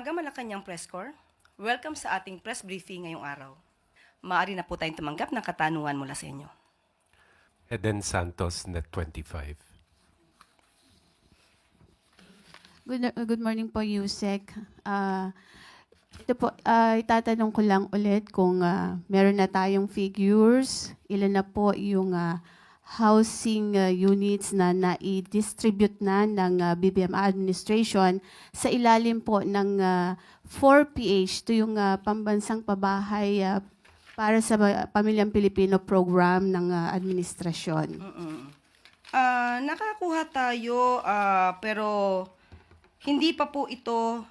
umaga, Malacanang Press Corps. Welcome sa ating press briefing ngayong araw. Maaari na po tayong tumanggap ng katanungan mula sa inyo. Eden Santos, Net 25. Good, good morning po, Yusek. Ah, ito po, ah, itatanong ko lang ulit kung ah, meron na tayong figures, ilan na po yung ah, housing ah, units na na-distribute na ng ah, BBM administration sa ilalim po ng ah, 4PH, ito yung ah, pambansang pabahay ah, para sa Pamilyang Pilipino program ng ah, administrasyon. Ah, nakakuha tayo ah, pero hindi pa po ito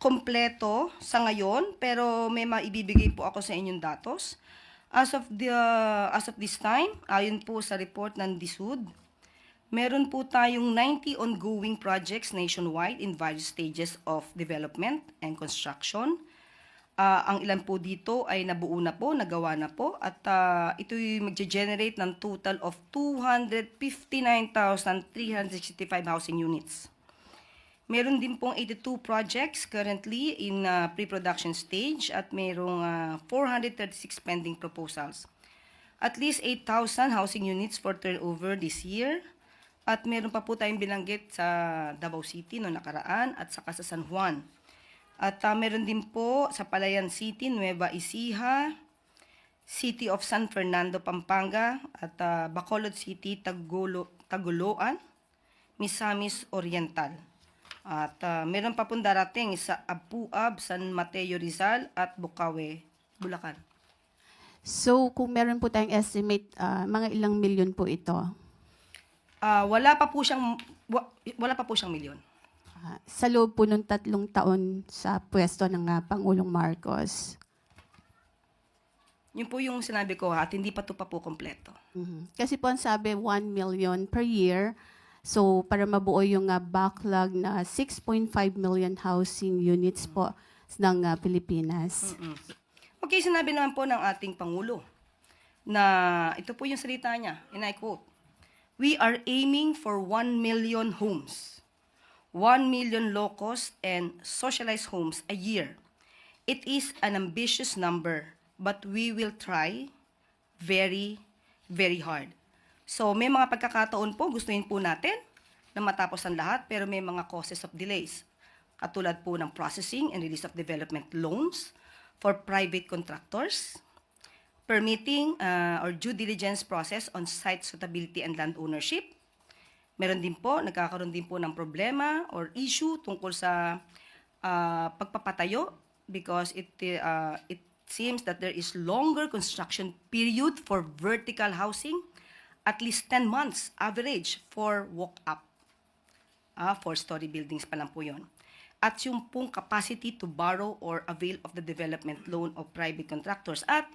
kompleto sa ngayon pero may maibibigay po ako sa inyong datos. As of the as of this time, ayon po sa report ng DSUD, meron po tayong 90 ongoing projects nationwide in various stages of development and construction. Ah, ang ilan po dito ay nabuo na po, nagawa na po, at ah, ito'y magge-generate ng total of 259,365 housing units. Meron din pong 82 projects currently in ah, pre-production stage at merong ah, 436 pending proposals. At least 8,000 housing units for turnover this year. At meron pa po tayong binanggit sa Davao City no nakaraan at saka sa San Juan. At ah, meron din po sa Palayan City, Nueva Ecija, City of San Fernando, Pampanga, at ah, Bacolod City, Tagulo, Taguloan, Misamis Oriental. At ah, meron pa pong darating sa Apuab, San Mateo Rizal, at Bukawe, Bulacan. So, kung meron po tayong estimate, ah, mga ilang milyon po ito? Ah, wala pa po siyang wa- wala pa po siyang milyon. Ah, sa loob po ng tatlong taon sa pwesto ng ah, Pangulong Marcos. Yun po yung sinabi ko ha, at hindi pa to pa po kompleto. Mhm. Kasi po ang sabi, 1 million per year. So, para mabuo yung ah, backlog na 6.5 million housing units po ng ah, Pilipinas. Okay, sinabi naman po ng ating Pangulo na ito po yung salita niya, and I quote, We are aiming for 1 million homes, 1 million low-cost and socialized homes a year. It is an ambitious number, but we will try very, very hard. So may mga pagkakataon po, gustuin po natin na matapos ang lahat, pero may mga causes of delays. Katulad po ng processing and release of development loans for private contractors, permitting uh, or due diligence process on site suitability and land ownership. Meron din po, nagkakaroon din po ng problema or issue tungkol sa uh, pagpapatayo because it, uh, it seems that there is longer construction period for vertical housing, at least 10 months average for walk-up. Ah, four-story buildings pa lang po yun. At yung pong capacity to borrow or avail of the development loan of private contractors. At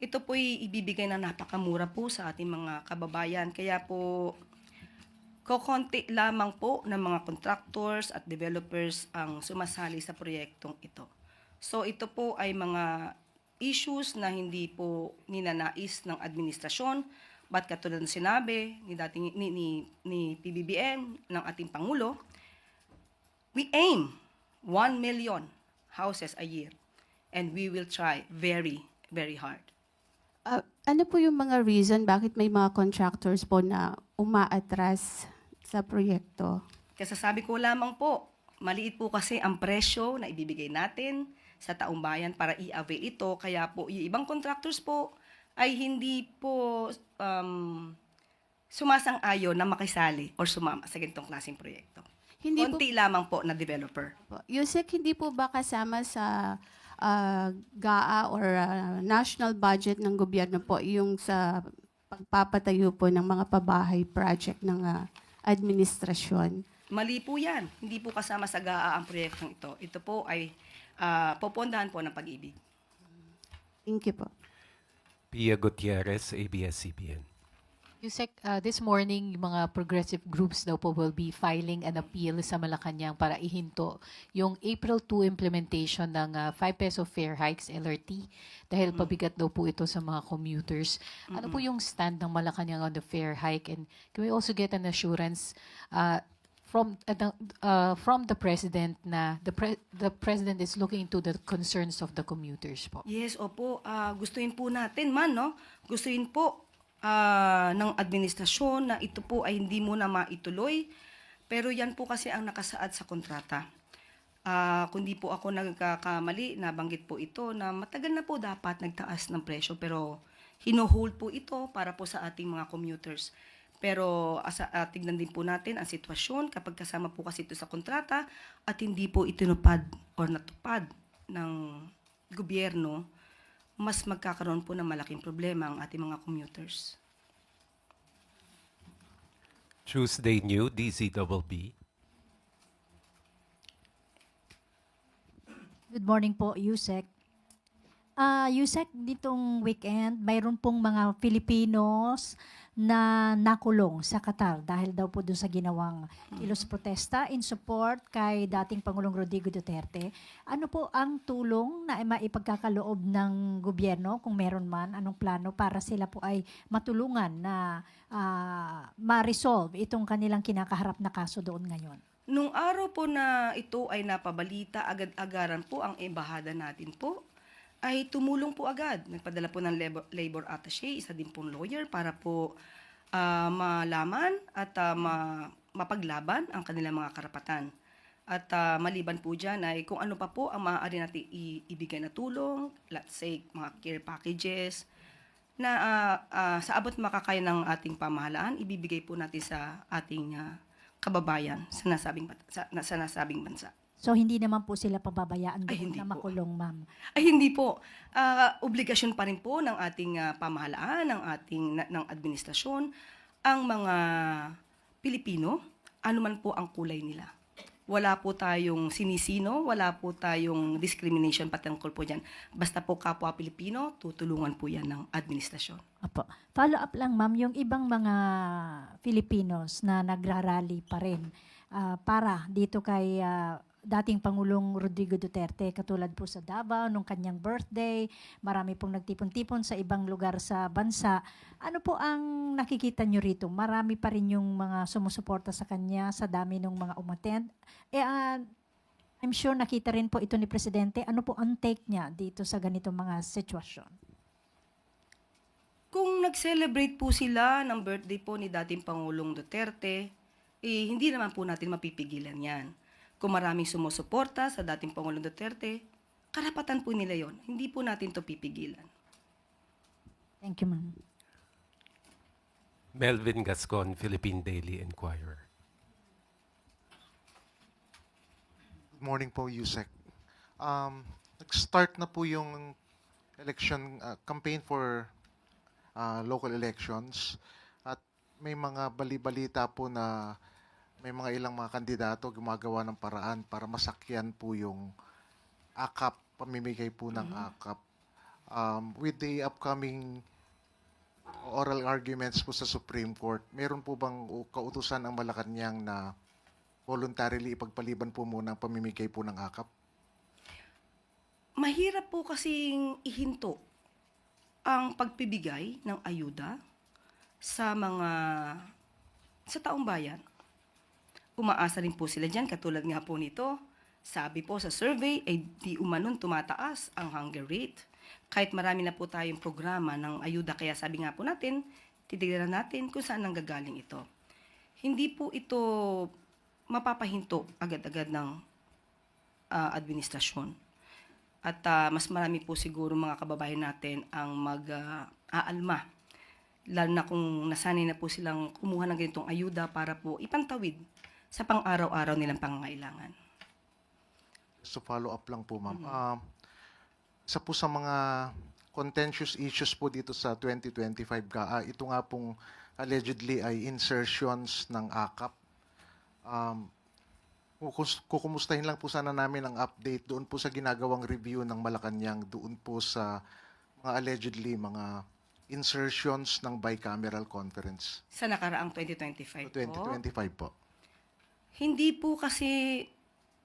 ito po'y ibibigay na napakamura po sa ating mga kababayan. Kaya po, kokonti lamang po ng mga contractors at developers ang sumasali sa proyektong ito. So ito po ay mga issues na hindi po ninanais ng administrasyon But katulad ng sinabi ni dating ni, ni, ni PBBM ng ating pangulo, we aim 1 million houses a year and we will try very very hard. Ah, ano po yung mga reason bakit may mga contractors po na umaatras sa proyekto? Kasi sabi ko lamang po, maliit po kasi ang presyo na ibibigay natin sa taong bayan para i-avail ito. Kaya po, yung ibang contractors po ay hindi po um, sumasang-ayon na makisali or sumama sa ganitong klaseng proyekto. Hindi po, Konti lamang po na developer. po. Yusek, hindi po ba kasama sa ah, GAA or ah, national budget ng gobyerno po yung sa pagpapatayo po ng mga pabahay project ng ah, administrasyon? Mali po yan. Hindi po kasama sa GAA ang proyektong ito. Ito po ay ah, popondahan po ng pag-ibig. Thank you po. Pia Gutierrez, ABS-CBN. Yusek, uh, this morning, yung mga progressive groups daw po will be filing an appeal sa Malacanang para ihinto yung April 2 implementation ng uh, 5 peso fare hikes LRT dahil pabigat daw po ito sa mga commuters. Ano po yung stand ng Malacanang on the fare hike and can we also get an assurance uh, from uh, uh, from the president na the pre- the president is looking into the concerns of the commuters po. Yes, opo. Ah, gustuin po natin man, no? Gustuin po ah, ng administrasyon na ito po ay hindi muna maituloy. Pero yan po kasi ang nakasaad sa kontrata. Ah, kundi po ako nagkakamali, nabanggit po ito na matagal na po dapat nagtaas ng presyo pero hino-hold po ito para po sa ating mga commuters. Pero asa, ah, tignan din po natin ang sitwasyon kapag kasama po kasi ito sa kontrata at hindi po itinupad or natupad ng gobyerno, mas magkakaroon po ng malaking problema ang ating mga commuters. Tuesday New, DZBB. Good morning po, Yusek. Ah, Yusek, ditong weekend, mayroon pong mga Filipinos na nakulong sa Qatar dahil daw po dun sa ginawang kilos protesta in support kay dating Pangulong Rodrigo Duterte. Ano po ang tulong na maipagkakaloob ng gobyerno kung meron man anong plano para sila po ay matulungan na ah, ma-resolve itong kanilang kinakaharap na kaso doon ngayon? Nung araw po na ito ay napabalita, agad-agaran po ang embahada natin po ay tumulong po agad. Nagpadala po ng labor, labor attaché, isa din pong lawyer para po ah, malaman at ah, ma- mapaglaban ang kanilang mga karapatan. At ah, maliban po dyan ay kung ano pa po ang maaari natin i- ibigay na tulong, let's say mga care packages, na ah, ah, sa abot makakaya ng ating pamahalaan, ibibigay po natin sa ating ah, kababayan sa nasabing, sa, sa nasabing bansa. So hindi naman po sila pababayaan Ay, doon hindi na po. makulong, ma'am. Ay hindi po. Ah, obligasyon pa rin po ng ating ah, pamahalaan, ng ating na- ng administrasyon ang mga Pilipino, anuman po ang kulay nila. Wala po tayong sinisino, wala po tayong discrimination patungkol po dyan. Basta po kapwa Pilipino, tutulungan po yan ng administrasyon. Apo. Follow up lang, ma'am, yung ibang mga Filipinos na nagrarally pa rin ah, para dito kay ah, dating Pangulong Rodrigo Duterte, katulad po sa Davao, nung kanyang birthday, marami pong nagtipon-tipon sa ibang lugar sa bansa. Ano po ang nakikita nyo rito? Marami pa rin yung mga sumusuporta sa kanya sa dami ng mga umattend. Eh, ah, I'm sure nakita rin po ito ni Presidente. Ano po ang take niya dito sa ganitong mga sitwasyon? Kung nag-celebrate po sila ng birthday po ni dating Pangulong Duterte, eh, hindi naman po natin mapipigilan yan. Kung maraming sumusuporta sa dating Pangulong Duterte, karapatan po nila yon. Hindi po natin to pipigilan. Thank you, ma'am. Melvin Gascon, Philippine Daily Inquirer. Good morning po, Yusek. Um, nag-start na po yung election uh, campaign for uh, local elections at may mga bali-balita po na may mga ilang mga kandidato gumagawa ng paraan para masakyan po yung akap, pamimigay po ng akap. Um, with the upcoming oral arguments po sa Supreme Court, meron po bang kautusan ang Malacanang na voluntarily ipagpaliban po muna ang pamimigay po ng akap? Mahirap po kasing ihinto ang pagpibigay ng ayuda sa mga sa taong bayan. Umaasa rin po sila dyan, katulad nga po nito, sabi po sa survey, ay di umanon tumataas ang hunger rate. Kahit marami na po tayong programa ng ayuda, kaya sabi nga po natin, titignan natin kung saan nanggagaling ito. Hindi po ito mapapahinto agad-agad ng ah, administrasyon. At ah, mas marami po siguro mga kababayan natin ang mag-aalma. Lalo na kung nasanay na po silang kumuha ng ganitong ayuda para po ipantawid sa pang-araw-araw nilang pangangailangan. So follow up lang po, ma'am. Um, isa po sa mga contentious issues po dito sa 2025 ka, ah, ito nga pong allegedly ay insertions ng akap. Um, kukumustahin lang po sana namin ang update doon po sa ginagawang review ng Malacanang doon po sa mga allegedly mga insertions ng bicameral conference. Sa nakaraang 2025 po. 2025 po. Hindi po kasi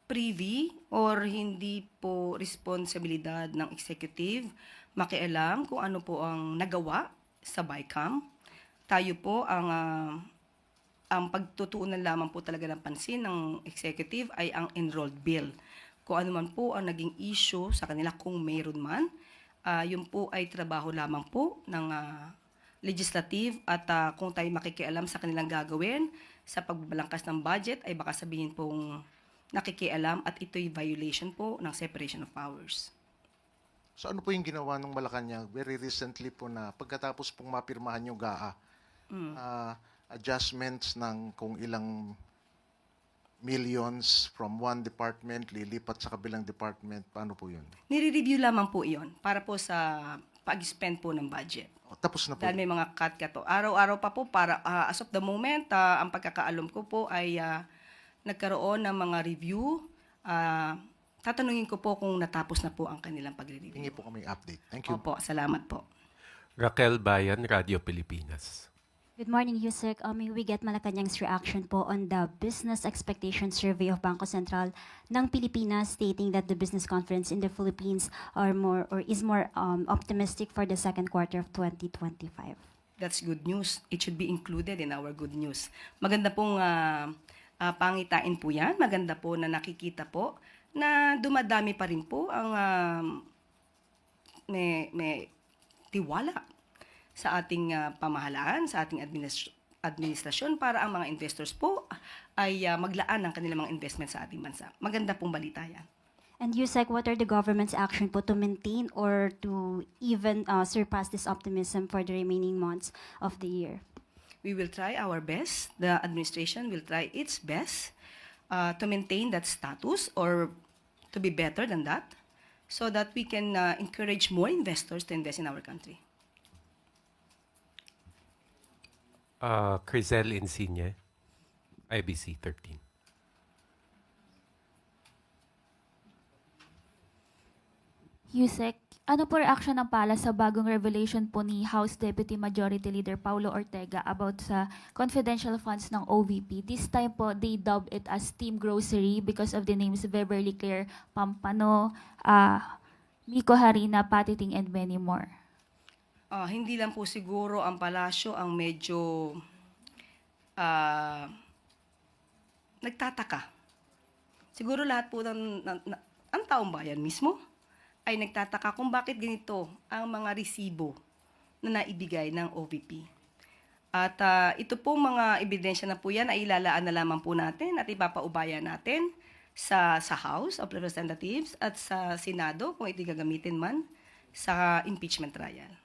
privy or hindi po responsibilidad ng executive makialam kung ano po ang nagawa sa BICAM. Tayo po ang ah, ang pagtutuunan lamang po talaga ng pansin ng executive ay ang enrolled bill. Kung ano man po ang naging issue sa kanila kung mayroon man, ah, yun po ay trabaho lamang po ng ah, legislative at ah, kung tayo makikialam sa kanilang gagawin sa pagbabalangkas ng budget ay baka sabihin pong nakikialam at ito'y violation po ng separation of powers. So ano po yung ginawa ng Malacanang very recently po na pagkatapos pong mapirmahan yung GAA, ah, adjustments ng kung ilang millions from one department lilipat sa kabilang department, paano po yun? Nire-review lamang po iyon para po sa pag-spend po ng budget. O, tapos na po. Dahil may mga cut ka to. Araw-araw pa po para ah, as of the moment, ah, ang pagkakaalom ko po ay ah, nagkaroon ng mga review. Ah, tatanungin ko po kung natapos na po ang kanilang pagre-review. Hingi po kami update. Thank you. Opo, salamat po. Raquel Bayan, Radio Pilipinas. Good morning, Yusek. Um, we get Malacanang's reaction po on the Business Expectation Survey of Bangko Sentral ng Pilipinas stating that the business confidence in the Philippines are more or is more um, optimistic for the second quarter of 2025. That's good news. It should be included in our good news. Maganda pong ah, ah, pangitain po yan. Maganda po na nakikita po na dumadami pa rin po ang ah, may, may tiwala sa ating ah, pamahalaan, sa ating administ- administrasyon para ang mga investors po ay ah, maglaan ng kanilang mga investment sa ating bansa. Maganda pong balita yan. And Yusek, what are the government's action po to maintain or to even uh, surpass this optimism for the remaining months of the year? We will try our best. The administration will try its best uh, to maintain that status or to be better than that so that we can uh, encourage more investors to invest in our country. Uh, Crisel Insigne, IBC 13. Yusek, ano po reaction ng pala sa bagong revelation po ni House Deputy Majority Leader Paulo Ortega about sa confidential funds ng OVP? This time po, they dubbed it as Team Grocery because of the names Beverly Claire Pampano, uh, Miko Harina, Patiting, and many more. Ah, hindi lang po siguro ang palasyo ang medyo ah, nagtataka. Siguro lahat po ng, ng- ng- ang taong bayan mismo ay nagtataka kung bakit ganito ang mga resibo na naibigay ng OVP. At ah, ito po mga ebidensya na po yan ay ilalaan na lamang po natin at ipapaubaya natin sa, sa House of Representatives at sa Senado kung ito gagamitin man sa impeachment trial.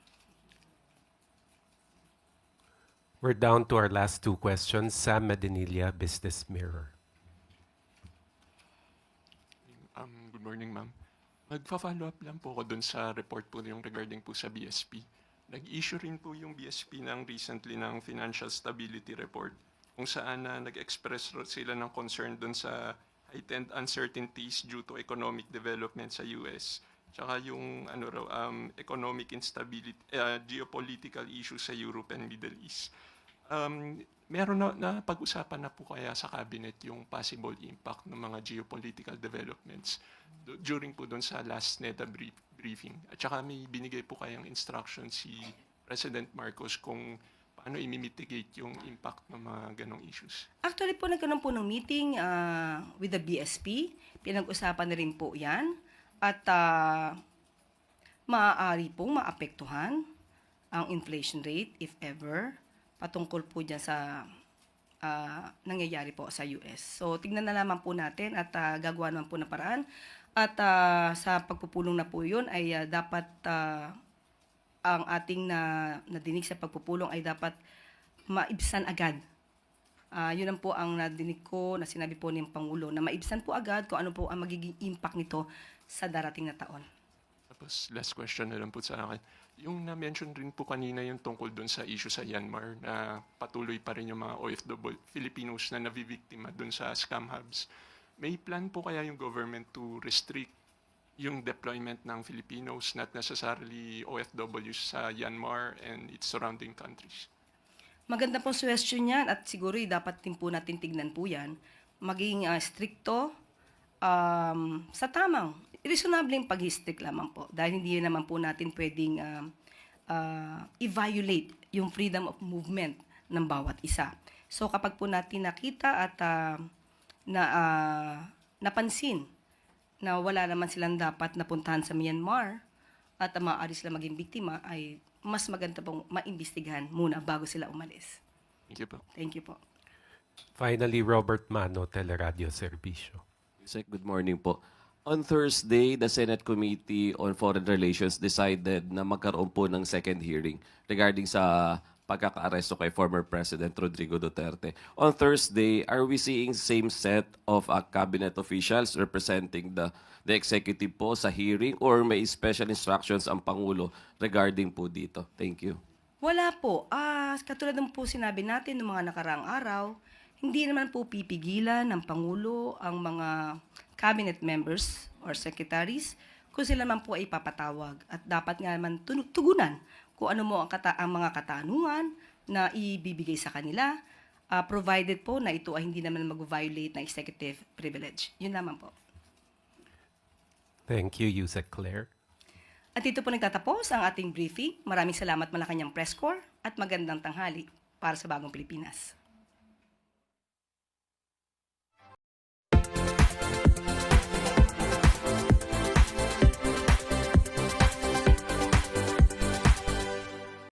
We're down to our last two questions. Sam Medinilla, Business Mirror. Um, good morning, ma'am. Magfa-follow up lang po ako dun sa report po yung regarding po sa BSP. Nag-issue rin po yung BSP ng recently ng Financial Stability Report kung saan na nag-express sila ng concern dun sa heightened uncertainties due to economic development sa US. Tsaka yung ano raw, um, economic instability, uh, geopolitical issues sa Europe and Middle East. Um, meron na, na pag-usapan na po kaya sa cabinet yung possible impact ng mga geopolitical developments do- during po doon sa last NEDA brief, briefing. At saka may binigay po kayang instruction si President Marcos kung paano i-mitigate yung impact ng mga ganong issues. Actually po, nagkaroon po ng meeting ah, with the BSP. Pinag-usapan na rin po yan. At ah, maaari pong maapektuhan ang inflation rate, if ever, patungkol po dyan sa ah, nangyayari po sa US. So, tignan na lamang po natin at ah, gagawa naman po ng paraan. At ah, sa pagpupulong na po yun ay ah, dapat ah, ang ating na nadinig sa pagpupulong ay dapat maibsan agad Ah, yun lang po ang nadinig ko na sinabi po ng Pangulo na maibsan po agad kung ano po ang magiging impact nito sa darating na taon. Tapos last question na lang po sa akin. Yung na-mention rin po kanina yung tungkol doon sa issue sa Myanmar na patuloy pa rin yung mga OFW Filipinos na nabibiktima doon sa scam hubs. May plan po kaya yung government to restrict yung deployment ng Filipinos, not necessarily OFWs sa Myanmar and its surrounding countries? Maganda pong suggestion yan at siguro eh, dapat din po natin tignan po yan. Maging ah, stricto um, sa tamang, reasonabling pag-strict lamang po. Dahil hindi naman po natin pwedeng um, ah, i-violate yung freedom of movement ng bawat isa. So kapag po natin nakita at ah, na ah, napansin na wala naman silang dapat napuntahan sa Myanmar at ang maaari sila maging biktima ay mas maganda pong maimbestigahan muna bago sila umalis. Thank you po. Thank you po. Finally, Robert Mano, Teleradio Servicio. Good morning po. On Thursday, the Senate Committee on Foreign Relations decided na magkaroon po ng second hearing regarding sa pagkakaaresto kay former President Rodrigo Duterte. On Thursday, are we seeing same set of uh, cabinet officials representing the the executive po sa hearing or may special instructions ang Pangulo regarding po dito? Thank you. Wala po. Ah, katulad ng po sinabi natin noong mga nakaraang araw, hindi naman po pipigilan ng Pangulo ang mga cabinet members or secretaries kung sila naman po ay papatawag. At dapat nga naman tugunan kung ano mo ang, kata- ang mga katanungan na ibibigay sa kanila, ah, provided po na ito ay hindi naman mag-violate ng executive privilege. Yun naman po. Thank you, Yusek Claire. At dito po nagtatapos ang ating briefing. Maraming salamat Malacanang Press Corps at magandang tanghali para sa Bagong Pilipinas.